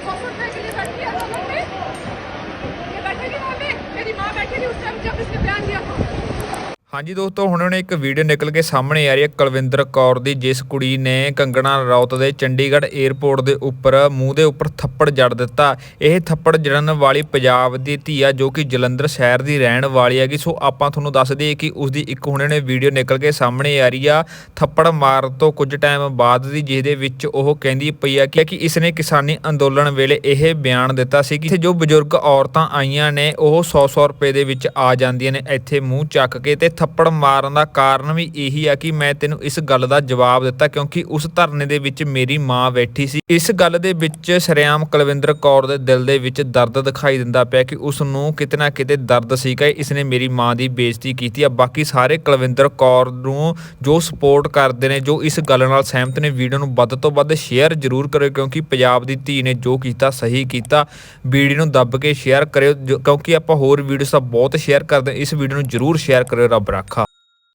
सौ सौ रुपए के लिए बैठी है रोड पे ये बैठेगी वहाँ पे मेरी माँ बैठी थी उस टाइम जब इसने बयान दिया था ਹਾਂਜੀ ਦੋਸਤੋ, ਹੁਣ ਉਹਨੇ ਇੱਕ ਵੀਡੀਓ ਨਿਕਲ ਕੇ ਸਾਹਮਣੇ ਆ ਰਹੀ ਹੈ ਕੁਲਵਿੰਦਰ ਕੌਰ ਦੀ, ਜਿਸ ਕੁੜੀ ਨੇ ਕੰਗਣਾ ਰੌਤ ਦੇ ਚੰਡੀਗੜ੍ਹ 에ਅਰਪੋਰਟ ਦੇ ਉੱਪਰ ਮੂੰਹ ਦੇ ਉੱਪਰ ਥੱਪੜ ਜੜ ਦਿੱਤਾ। ਇਹ ਥੱਪੜ ਜੜਨ ਵਾਲੀ ਪੰਜਾਬ ਦੀ ਧੀ ਆ, ਜੋ ਕਿ ਜਲੰਧਰ ਸ਼ਹਿਰ ਦੀ ਰਹਿਣ ਵਾਲੀ ਹੈਗੀ। ਸੋ ਆਪਾਂ ਤੁਹਾਨੂੰ ਦੱਸ ਦਈਏ ਕਿ ਉਸ ਦੀ ਇੱਕ ਹੁਣੇ ਨੇ ਵੀਡੀਓ ਨਿਕਲ ਕੇ ਸਾਹਮਣੇ ਆ ਰਹੀ ਆ, ਥੱਪੜ ਮਾਰਨ ਤੋਂ ਕੁਝ ਟਾਈਮ ਬਾਅਦ ਦੀ, ਜਿਹਦੇ ਵਿੱਚ ਉਹ ਕਹਿੰਦੀ ਪਈ ਆ ਕਿ ਇਸ ਨੇ ਕਿਸਾਨੀ ਅੰਦੋਲਨ ਵੇਲੇ ਇਹ ਬਿਆਨ ਦਿੱਤਾ ਸੀ ਕਿ ਜੋ ਬਜ਼ੁਰਗ ਔਰਤਾਂ ਆਈਆਂ ਨੇ, ਉਹ 100-100 ਰੁਪਏ ਦੇ ਵਿੱਚ ਆ ਜਾਂਦੀਆਂ ਨੇ, ਇੱਥੇ ਮੂੰਹ ਚੱਕ ਕੇ ਤੇ ਥੱਪੜ ਮਾਰਨ ਦਾ ਕਾਰਨ ਵੀ ਇਹੀ ਆ ਕਿ ਮੈਂ ਤੈਨੂੰ ਇਸ ਗੱਲ ਦਾ ਜਵਾਬ ਦਿੱਤਾ ਕਿਉਂਕਿ ਉਸ ਧਰਨੇ ਦੇ ਵਿੱਚ ਮੇਰੀ ਮਾਂ ਬੈਠੀ ਸੀ। ਇਸ ਗੱਲ ਦੇ ਵਿੱਚ ਸ਼ਰਿਆਮ ਕੁਲਵਿੰਦਰ ਕੌਰ ਦੇ ਦਿਲ ਦੇ ਵਿੱਚ ਦਰਦ ਦਿਖਾਈ ਦਿੰਦਾ ਪਿਆ ਕਿ ਉਸ ਨੂੰ ਕਿਤੇ ਨਾ ਕਿਤੇ ਦਰਦ ਸੀ ਕਿ ਇਸਨੇ ਮੇਰੀ ਮਾਂ ਦੀ ਬੇਇੱਜ਼ਤੀ ਕੀਤੀ ਆ। ਬਾਕੀ ਸਾਰੇ ਕੁਲਵਿੰਦਰ ਕੌਰ ਨੂੰ ਜੋ ਸਪੋਰਟ ਕਰਦੇ ਨੇ, ਜੋ ਇਸ ਗੱਲ ਨਾਲ ਸਹਿਮਤ ਨੇ, ਵੀਡੀਓ ਨੂੰ ਵੱਧ ਤੋਂ ਵੱਧ ਸ਼ੇਅਰ ਜ਼ਰੂਰ ਕਰਿਓ ਕਿਉਂਕਿ ਪੰਜਾਬ ਦੀ ਧੀ ਨੇ ਜੋ ਕੀਤਾ, ਸਹੀ ਕੀਤਾ। ਵੀਡੀਓ ਨੂੰ ਦੱਬ ਕੇ ਸ਼ੇਅਰ ਕਰਿਓ। ਜੋ- ਕਿਉਂਕਿ ਆਪਾਂ ਹੋਰ ਵੀਡੀਓਸ ਤਾਂ ਬਹੁਤ ਸ਼ੇਅਰ ਕਰਦੇ ਇਸ ਵੀਡੀਓ ਨੂੰ ਜ਼ਰੂਰ ਸ਼ੇਅਰ ਕਰਿਓ ਰੱਬ ਰਾਖਾ